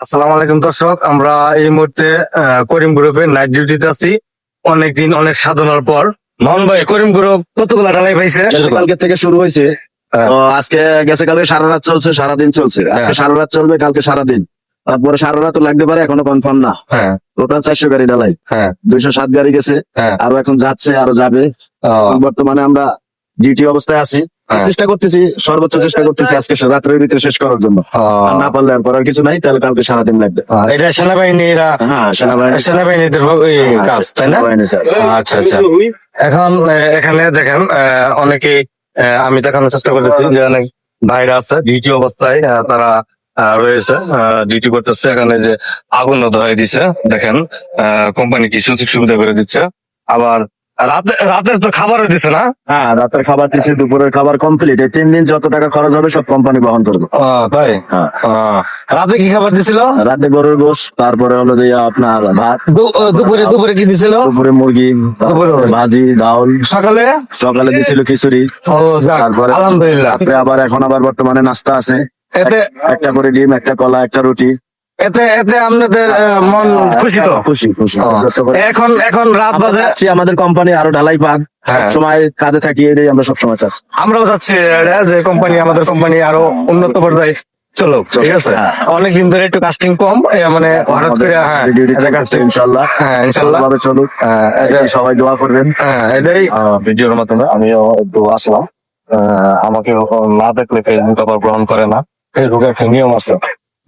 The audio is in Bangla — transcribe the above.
আসসালামু আলাইকুম দর্শক আমরা এই মুহূর্তে করিম গ্রুপের নাইট ডিউটিতে আছি। অনেকদিন অনেক সাধনার পর। মোহন ভাই করিম গ্রুপ কতগুলা ডালাই পাইছে? কালকে থেকে শুরু হয়েছে। হ্যাঁ। আজকে গেছে কালকে সারা রাত চলছে সারাদিন চলছে। আজকে হ্যাঁ। সারা রাত চলবে কালকে সারাদিন। তারপরে সারা রাত লাগতে পারে এখনও কনফার্ম না। হ্যাঁ। টোটাল চারশো গাড়ি ডালাই হ্যাঁ। দুইশো সাত গাড়ি গেছে। হ্যাঁ। আরও এখন যাচ্ছে আরও যাবে। বর্তমানে আমরা ডিউটি অবস্থায় আছি। হ্যাঁ। চেষ্টা করতেছি সর্বোচ্চ চেষ্টা করতেছি আজকে রাত্রের ভিতরে শেষ করার জন্য। না পারলে আর করার কিছু নাই তাহলে কালকে সারাদিন লাগবে। এটা হ্যাঁ সেনাবাহিনী সেনাবাহিনীদের কাজ তাই না? আচ্ছা আচ্ছা। এখন এখানে দেখেন আহ, আমি দেখানোর চেষ্টা করতেছি যে অনেক ভাইরা আছে ডিউটি অবস্থায় তারা আহ, রয়েছে ডিউটি করতেছে। এখানে যে আগুন ধরাই দিছে দেখেন কোম্পানি কি সুযোগ সুবিধা করে দিচ্ছে। আবার রাতে রাতের তো খাবারও দিছে না? হ্যাঁ রাতের খাবার দিচ্ছে দুপুরের খাবার কমপ্লিট এই তিন দিন যত টাকা খরচ হবে সব কোম্পানি বহন করবে। তাই? হ্যাঁ। রাতে কি খাবার দিছিল? রাতে গরুর গোশ তারপরে হলো যে আপনার ভাত। দুপুরে দুপুরে কি দিছিল? দুপুরে মুরগি তারপরে দুপুরে? ভাজি ডাউল। সকালে? সকালে দিছিল খিচুড়ি। ও তারপরে আলহামদুলিল্লাহ। আবার এখন আবার বর্তমানে নাস্তা আছে। একটা করে ডিম একটা কলা একটা রুটি। এতে এতে আপনাদের মন খুশি তো? খুশি খুশি এখন এখন রাত বাজে। চাচ্ছি আমাদের কোম্পানি আরও ঢালাই পাক। হ্যাঁ। সময় কাজে থাকি এটাই আমরা সবসময় চাচ্ছি। আমরাও চাচ্ছি যে কোম্পানি আমাদের কোম্পানি আরও উন্নত পর্যায়ে চলুক ঠিক আছে? হ্যাঁ। অনেকদিন ধরে একটু কাস্টিং কম মানে হঠাৎ করে হ্যাঁ ইনশাল্লাহ। হ্যাঁ ইনশাল্লাহ। চলুক। হ্যাঁ, সবাই দোয়া করবেন। হ্যাঁ এটাই। ভিডিওর মাধ্যমে আমিও একটু আসলাম। আহ, আমাকে না দেখলে ফেসবুক আবার গ্রহণ করে না। ফেসবুকে একটা নিয়ম আছে।